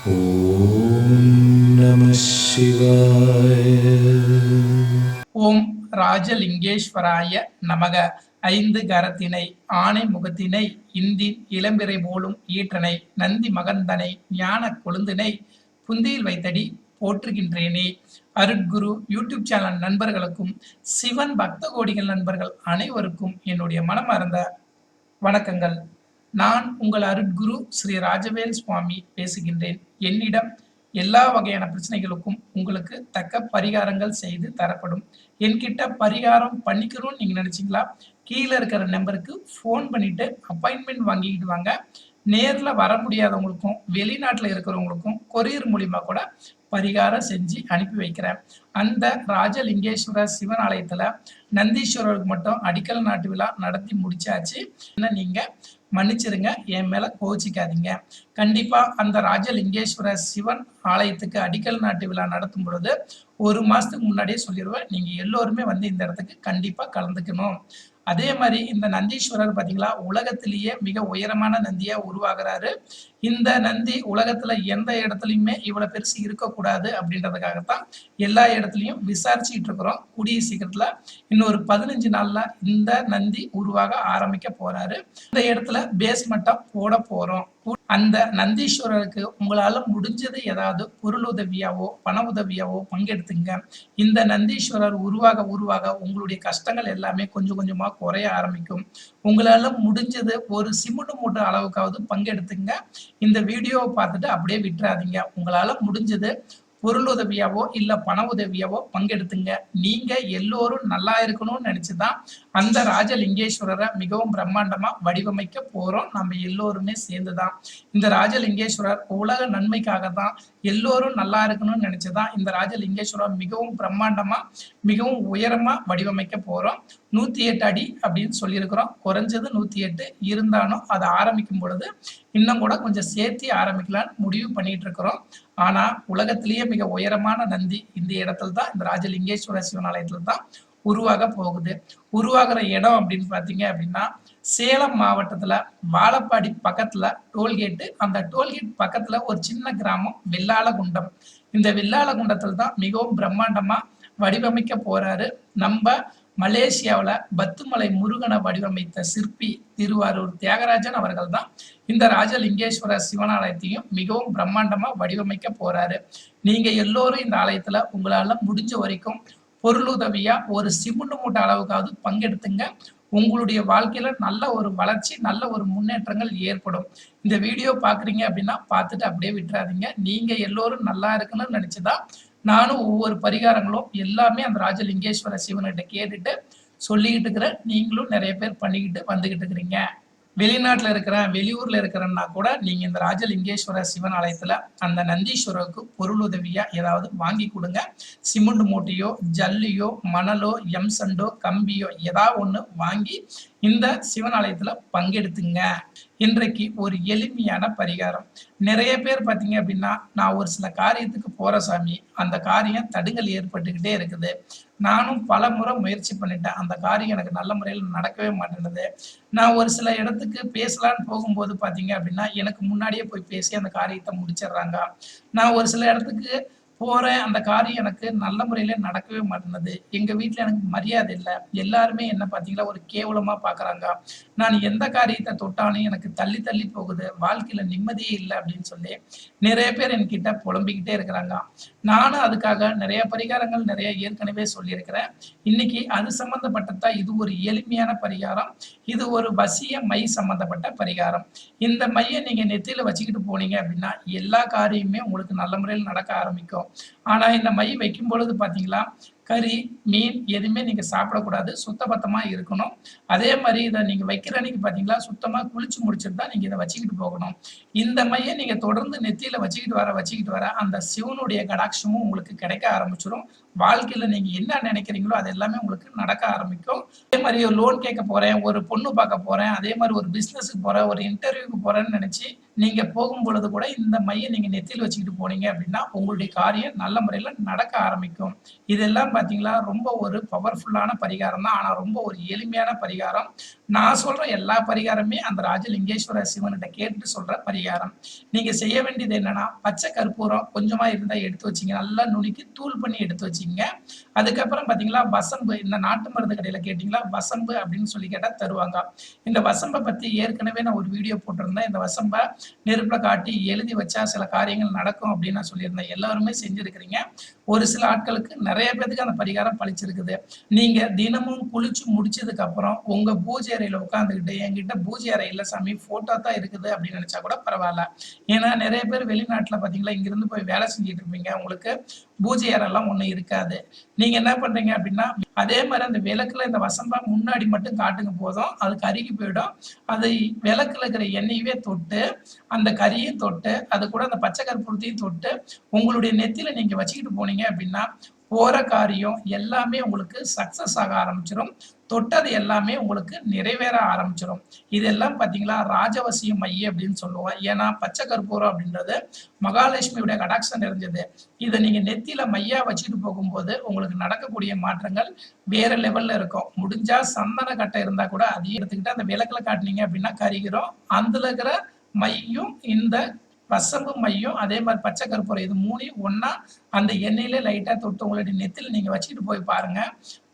ஓம் ராஜலிங்கேஸ்வராய நமக. ஐந்து கரத்தினை ஆணை முகத்தினை இந்தி இளம்பிறை போலும் ஈற்றனை நந்தி மகந்தனை ஞான கொழுந்தினை புந்தியில் வைத்தடி போற்றுகின்றேனே. அருட்குரு யூடியூப் சேனல் நண்பர்களுக்கும் சிவன் பக்த கோடிகள் நண்பர்கள் அனைவருக்கும் என்னுடைய மனமார்ந்த வணக்கங்கள். நான் உங்கள் அருட்குரு ஸ்ரீ ராஜவேல் சுவாமி பேசுகின்றேன். என்னிடம் எல்லா வகையான பிரச்சனைகளுக்கும் உங்களுக்கு தக்க பரிகாரங்கள் செய்து தரப்படும். என்கிட்ட பரிகாரம் பண்ணிக்கணும்னு நீங்க நினைச்சீங்களா? கீழே இருக்கிற நம்பருக்கு ஃபோன் பண்ணிட்டு அப்பாயின்மெண்ட் வாங்கிக்கிட்டு வாங்க. நேரில் வர முடியாதவங்களுக்கும் வெளிநாட்டில் இருக்கிறவங்களுக்கும் கொரியர் மூலிமா கூட பரிகாரம் செஞ்சு அனுப்பி வைக்கிறேன். அந்த ராஜலிங்கேஸ்வர சிவன் ஆலயத்தில் நந்தீஸ்வரருக்கு மட்டும் அடிக்கல் நாட்டு விழா நடத்தி முடிச்சாச்சு. என்ன நீங்கள் மன்னிச்சிருங்க என் மேலே கோச்சிக்காதீங்க கண்டிப்பாக அந்த ராஜலிங்கேஸ்வர சிவன் ஆலயத்துக்கு அடிக்கல் நாட்டு விழா நடத்தும் பொழுது ஒரு மாதத்துக்கு முன்னாடியே சொல்லிடுவேன். நீங்கள் எல்லோருமே வந்து இந்த இடத்துக்கு கண்டிப்பாக கலந்துக்கணும். அதே மாதிரி இந்த நந்தீஸ்வரர் பார்த்தீங்களா உலகத்திலேயே மிக உயரமான நந்தியாக உருவாகிறாரு. இந்த நந்தி உலகத்துல எந்த இடத்துலையுமே இவ்வளவு பெருசு இருக்கக்கூடாது அப்படின்றதுக்காகத்தான் எல்லா இடத்துலையும் விசாரிச்சுட்டு இருக்கிறோம். கூடிய சீக்கிரத்துல இன்னொரு பதினஞ்சு நாள்ல இந்த நந்தி உருவாக ஆரம்பிக்க போறாரு. இந்த இடத்துல பேஸ்மெண்ட்டா போட போறோம். அந்த நந்தீஸ்வரருக்கு உங்களால் முடிஞ்சது ஏதாவது பொருள் உதவியாவோ பண உதவியாவோ பங்கெடுத்துங்க. இந்த நந்தீஸ்வரர் உருவாக உருவாக உங்களுடைய கஷ்டங்கள் எல்லாமே கொஞ்சம் கொஞ்சமாக குறைய ஆரம்பிக்கும். உங்களால் முடிஞ்சது ஒரு சிமெண்ட் மூட்டை அளவுக்காவது பங்கெடுத்துங்க. இந்த வீடியோவை பார்த்துட்டு அப்படியே விட்டுறாதீங்க. உங்களால் முடிஞ்சது பொருள் உதவியாவோ இல்ல பண உதவியாவோ பங்கெடுத்துங்க. நீங்க எல்லோரும் நல்லா இருக்கணும்னு நினைச்சுதான் அந்த ராஜலிங்கேஸ்வரரை மிகவும் பிரம்மாண்டமா வடிவமைக்க போறோம். நம்ம எல்லோருமே சேர்ந்துதான். இந்த ராஜலிங்கேஸ்வரர் உலக நன்மைக்காக தான் எல்லோரும் நல்லா இருக்கணும்னு நினைச்சுதான் இந்த ராஜலிங்கேஸ்வரம் மிகவும் பிரம்மாண்டமா மிகவும் உயரமா வடிவமைக்க போறோம். நூத்தி எட்டு அடி அப்படின்னு சொல்லியிருக்கிறோம். குறைஞ்சது நூத்தி எட்டு. இருந்தாலும் அதை ஆரம்பிக்கும் பொழுது இன்னும் கூட கொஞ்சம் சேர்த்து ஆரம்பிக்கலாம்னு முடிவு பண்ணிட்டு இருக்கிறோம். ஆனா உலகத்திலேயே மிக உயரமான நந்தி இந்த இடத்துல தான் இந்த ராஜலிங்கேஸ்வர சிவனாலயத்துல தான் உருவாக போகுது. உருவாகிற இடம் அப்படின்னு பார்த்தீங்க அப்படின்னா சேலம் மாவட்டத்தில் வாழப்பாடி பக்கத்தில் டோல்கேட்டு. அந்த டோல்கேட் பக்கத்தில் ஒரு சின்ன கிராமம் வெள்ளாளகுண்டம். இந்த வெள்ளாளகுண்டத்துல தான் மிகவும் பிரம்மாண்டமாக வடிவமைக்க போறாரு. நம்ம மலேசியாவில் பத்துமலை முருகனை வடிவமைத்த சிற்பி திருவாரூர் தியாகராஜன் அவர்கள் தான் இந்த ராஜலிங்கேஸ்வர சிவனாலயத்தையும் மிகவும் பிரம்மாண்டமாக வடிவமைக்க போறாரு. நீங்கள் எல்லோரும் இந்த ஆலயத்தில் உங்களால் முடிஞ்ச வரைக்கும் பொருளுதவியா ஒரு சிமெண்ட் மூட்டை அளவுக்காவது பங்கெடுத்துங்க. உங்களுடைய வாழ்க்கையில நல்ல ஒரு வளர்ச்சி நல்ல ஒரு முன்னேற்றங்கள் ஏற்படும். இந்த வீடியோ பாக்குறீங்க அப்படின்னா பார்த்துட்டு அப்படியே விட்டுறாதீங்க. நீங்க எல்லோரும் நல்லா இருக்கணும்னு நினைச்சுதான் நானும் ஒவ்வொரு பரிகாரங்களும் எல்லாமே அந்த ராஜலிங்கேஸ்வர சிவன்கிட்ட கேட்டுட்டு சொல்லிக்கிட்டு இருக்கிறேன். நீங்களும் நிறைய பேர் பண்ணிக்கிட்டு வந்துகிட்டு இருக்கிறீங்க. வெளிநாட்டுல இருக்கிறேன் வெளியூர்ல இருக்கிறேன்னா கூட நீங்க இந்த ராஜலிங்கேஸ்வர சிவன் ஆலயத்துல அந்த நந்தீஸ்வரருக்கு பொருள் உதவியா ஏதாவது வாங்கி கொடுங்க. சிமெண்ட் மூட்டையோ ஜல்லியோ மணலோ எம்சண்டோ கம்பியோ ஏதாவது ஒண்ணு வாங்கி இந்த சிவன் ஆலயத்துல பங்கெடுத்துங்க. இன்றைக்கு ஒரு எளிமையான பரிகாரம். நிறைய பேர் பார்த்தீங்க அப்படின்னா நான் ஒரு சில காரியத்துக்கு போற சாமி. அந்த காரியம் தடுங்கல் ஏற்பட்டுக்கிட்டே இருக்குது. நானும் பல முறை முயற்சி பண்ணிட்டேன். அந்த காரியம் எனக்கு நல்ல முறையில் நடக்கவே மாட்டேங்குது நான் ஒரு சில இடத்துக்கு பேசலான்னு போகும்போது பார்த்தீங்க அப்படின்னா எனக்கு முன்னாடியே போய் பேசி அந்த காரியத்தை முடிச்சிடுறாங்க. நான் ஒரு சில இடத்துக்கு போறேன். அந்த காரியம் எனக்கு நல்ல முறையில நடக்கவே மாட்டேனது. எங்க வீட்டுல எனக்கு மரியாதை இல்லை. எல்லாருமே என்ன பாத்தீங்களா ஒரு கேவலமா பாக்குறாங்க. நான் எந்த காரியத்தை தொட்டாலும் எனக்கு தள்ளி தள்ளி போகுது. வாழ்க்கையில நிம்மதியே இல்லை அப்படின்னு சொல்லி நிறைய பேர் என்கிட்ட புலம்பிக்கிட்டே இருக்கிறாங்க. நானும் அதுக்காக நிறைய பரிகாரங்கள் நிறைய ஏற்கனவே சொல்லியிருக்கிறேன். இன்னைக்கு அது சம்பந்தப்பட்டதா இது ஒரு எளிமையான பரிகாரம். இது ஒரு வசிய மை சம்பந்தப்பட்ட பரிகாரம். இந்த மையை நீங்க நெத்தியில வச்சுக்கிட்டு போனீங்க அப்படின்னா எல்லா காரியமுமே உங்களுக்கு நல்ல முறையில் நடக்க ஆரம்பிக்கும். ஆனா இந்த மை வைக்கும் பொழுது பாத்தீங்களா கறி மீன் எதுவுமே நீங்கள் சாப்பிடக்கூடாது. சுத்தபத்தமாக இருக்கணும். அதே மாதிரி இதை நீங்கள் வைக்கிற அன்னைக்கு பார்த்தீங்களா சுத்தமாக குளிச்சு முடிச்சுட்டு தான் நீங்கள் இதை வச்சுக்கிட்டு போகணும். இந்த மையை நீங்கள் தொடர்ந்து நெத்தியில் வச்சுக்கிட்டு வர வச்சுக்கிட்டு வர அந்த சிவனுடைய கடாட்சமும் உங்களுக்கு கிடைக்க ஆரம்பிச்சிடும் வாழ்க்கையில் நீங்கள் என்ன நினைக்கிறீங்களோ அது எல்லாமே உங்களுக்கு நடக்க ஆரம்பிக்கும். அதே மாதிரி ஒரு லோன் கேட்க போகிறேன் ஒரு பொண்ணு பார்க்க போகிறேன் அதே மாதிரி ஒரு பிஸ்னஸுக்கு போகிறேன் ஒரு இன்டர்வியூக்கு போகிறேன்னு நினச்சி நீங்கள் போகும் பொழுது கூட இந்த மையை நீங்கள் நெத்தியில் வச்சுக்கிட்டு போனீங்க அப்படின்னா உங்களுடைய காரியம் நல்ல முறையில் நடக்க ஆரம்பிக்கும். இதெல்லாம் பார்த்தீங்களா? ரொம்ப ஒரு பவர்ஃபுல்லான பரிகாரம் தான் ஆனா ரொம்ப ஒரு எளிமையான பரிகாரம். நான் சொல்ற எல்லா பரிகாரமே அந்த ராஜலிங்கேஸ்வர சிவன்கிட்ட கேட்டு சொல்ற பரிகாரம். நீங்க செய்ய வேண்டியது என்னன்னா பச்சை கற்பூரம் கொஞ்சமா இருந்தா எடுத்து வச்சிங்க. நல்லா நுணுக்கி தூள் பண்ணி எடுத்து வச்சிங்க. அதுக்கப்புறம் பாத்தீங்களா வசம்பு இந்த நாட்டு மருந்து கடையில கேட்டீங்களா வசம்பு அப்படின்னு சொல்லி கேட்டா தருவாங்க. இந்த வசம்பை பத்தி ஏற்கனவே நான் ஒரு வீடியோ போட்டிருந்தேன். இந்த வசம்பை நெருப்புல காட்டி எழுதி வச்சா சில காரியங்கள் நடக்கும் அப்படின்னு நான் சொல்லியிருந்தேன். எல்லாருமே செஞ்சிருக்கிறீங்க. ஒரு சில ஆட்களுக்கு நிறைய பேருக்கு அந்த பரிகாரம் பழிச்சிருக்குது. நீங்க தினமும் குளிச்சு முடிச்சதுக்கு அப்புறம் உங்க பூஜை அறையில உட்காந்துக்கிட்டு என்கிட்ட பூஜை அறை சாமி போட்டோ தான் இருக்குது அப்படின்னு நினைச்சா கூட பரவாயில்ல. ஏன்னா நிறைய பேர் வெளிநாட்டுல பாத்தீங்களா இங்கேருந்து போய் வேலை செஞ்சுட்டு இருப்பீங்க. உங்களுக்கு பூஜை அறைலாம் ஒன்றும் இருக்காது. நீங்க என்ன பண்றீங்க அப்படின்னா அதே மாதிரி அந்த விளக்குல இந்த வசம்பா முன்னாடி மட்டும் காட்டுங்க போதும். அது கருகி போயிடும். அது விளக்குல இருக்கிற எண்ணெயவே தொட்டு அந்த கறியும் தொட்டு அது கூட அந்த பச்சை கற்பூரத்தையும் தொட்டு உங்களுடைய நெத்தியில நீங்க வச்சுக்கிட்டு போனீங்க அப்படின்னா போற காரியம் எல்லாமே உங்களுக்கு சக்சஸ் ஆக ஆரம்பிச்சிடும் தொட்டது எல்லாமே உங்களுக்கு நிறைவேற ஆரம்பிச்சிடும் இதெல்லாம் பார்த்தீங்களா ராஜவசியம் மைய அப்படின்னு சொல்லுவோம். ஏன்னா பச்சை கற்பூரம் அப்படின்றது மகாலட்சுமியுடைய கடாட்சம் நிறைஞ்சது. இதை நீங்கள் நெத்தியில மையா வச்சுட்டு போகும்போது உங்களுக்கு நடக்கக்கூடிய மாற்றங்கள் வேற லெவல்ல இருக்கும். முடிஞ்சா சந்தன கட்டை இருந்தா கூட அதையும் எடுத்துக்கிட்டு அந்த விளக்குல காட்டினீங்க அப்படின்னா கரிகிறோம். அதுல இருக்கிற மையும் இந்த வசம்பு மையும் அதே மாதிரி பச்சை கற்பூரம் இது மூணையும் ஒன்றா அந்த எண்ணெயில லைட்டா தொட்டு உங்களுடைய நெத்தில நீங்க வச்சுட்டு போய் பாருங்க.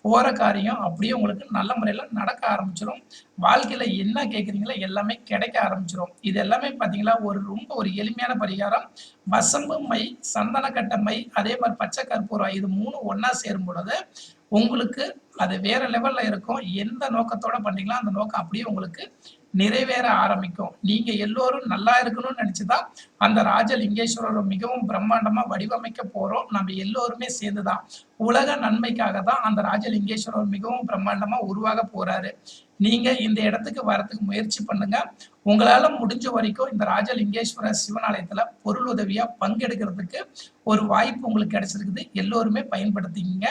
போற காரியம் அப்படியே உங்களுக்கு நல்ல முறையில நடக்க ஆரம்பிச்சிடும் வாழ்க்கையில என்ன கேட்குறீங்களோ எல்லாமே கிடைக்க ஆரம்பிச்சிடும் இது எல்லாமே பாத்தீங்களா ஒரு ரொம்ப ஒரு எளிமையான பரிகாரம். வசம்பு மை சந்தனக்கட்டை மை அதே மாதிரி பச்சை கற்பூரம் இது மூணு ஒன்றா சேரும் பொழுது உங்களுக்கு அது வேற லெவல்ல இருக்கும். எந்த நோக்கத்தோட பண்ணீங்களோ அந்த நோக்கம் அப்படியே உங்களுக்கு நிறைவேற ஆரம்பிக்கும். நீங்க எல்லோரும் நல்லா இருக்கணும்னு நினைச்சுதான் அந்த ராஜலிங்கேஸ்வரரை மிகவும் பிரம்மாண்டமா வடிவமைக்க போறோம். நம்ம எல்லோருமே சேர்ந்துதான். உலக நன்மைக்காக தான் அந்த ராஜலிங்கேஸ்வரர் மிகவும் பிரம்மாண்டமா உருவாக போறாரு. நீங்க இந்த இடத்துக்கு வரத்துக்கு முயற்சி பண்ணுங்க. உங்களால முடிஞ்ச வரைக்கும் இந்த ராஜலிங்கேஸ்வர சிவனாலயத்துல பொருள் உதவியா பங்கெடுக்கிறதுக்கு ஒரு வாய்ப்பு உங்களுக்கு கிடைச்சிருக்குது. எல்லோருமே பயன்படுத்திங்க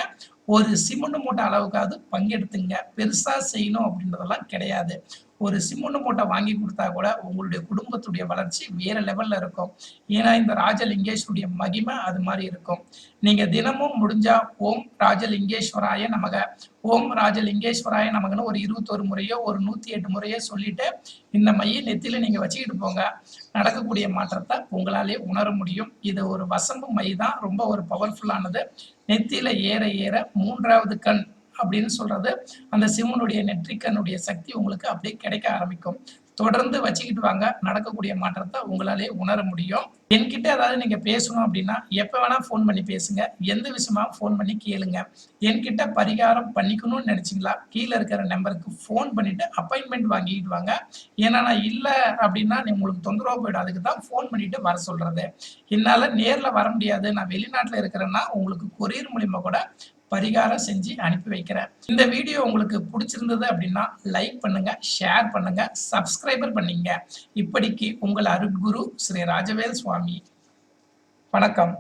ஒரு சிமெண்ட் மூட்டை அளவுக்காவது பங்கெடுத்துங்க. பெருசா செய்யணும் அப்படின்றதெல்லாம் கிடையாது. ஒரு சிமெண்ட் மூட்டை வாங்கி கொடுத்தா கூட உங்களுடைய குடும்பத்துடைய வளர்ச்சி வேற லெவல்ல இருக்கும். ஏன்னா இந்த ராஜலிங்கேஸ்வருடைய மகிமை அது மாதிரி இருக்கும். நீங்க தினமும் முடிஞ்சா ஓம் ராஜலிங்கேஸ்வராய நமக. ஓம் ராஜலிங்கேஸ்வராய நமகன்னு ஒரு இருபத்தோரு முறையோ ஒரு நூத்தி எட்டு முறையோ சொல்லிட்டு இந்த மைய நெத்தியில நீங்க வச்சுக்கிட்டு போங்க. நடக்கக்கூடிய மாற்றத்தை உங்களாலே உணர முடியும். இது ஒரு வசம்பு மை தான் ரொம்ப ஒரு பவர்ஃபுல்லானது நெத்தியில ஏற ஏற மூன்றாவது கண் அப்படின்னு சொல்றது அந்த சிவனுடைய நெற்றிக்கனுடைய சக்தி உங்களுக்கு அப்படியே கிடைக்க ஆரம்பிக்கும். தொடர்ந்து வச்சுக்கிட்டு வாங்க. நடக்கக்கூடிய மாற்றத்தை உங்களாலே உணர முடியும். என்கிட்ட ஏதாவது நீங்க பேசணும் அப்படின்னா எப்ப வேணா ஃபோன் பண்ணி பேசுங்க. எந்த விஷயமா ஃபோன் பண்ணி கேளுங்க. என்கிட்ட பரிகாரம் பண்ணிக்கணும்னு நினைச்சிங்களா? கீழே இருக்கிற நம்பருக்கு ஃபோன் பண்ணிட்டு அப்பாயின்மெண்ட் வாங்கிட்டு வாங்க. ஏன்னா நான் இல்லை அப்படின்னா நீ உங்களுக்கு தொந்தரவு போயிடும். அதுக்கு தான் ஃபோன் பண்ணிட்டு வர சொல்றது. என்னால நேர்ல வர முடியாது. நான் வெளிநாட்டுல இருக்கிறேன்னா உங்களுக்கு கொரியர் மூலியமா கூட பரிகாரம் செஞ்சு அனுப்பி வைக்கிறேன். இந்த வீடியோ உங்களுக்கு பிடிச்சிருந்தது அப்படின்னா லைக் பண்ணுங்க ஷேர் பண்ணுங்க சப்ஸ்கிரைபர் பண்ணீங்க. இப்படிக்கு உங்கள் அருட்குரு ஸ்ரீ ராஜவேல் சுவாமி. வணக்கம்.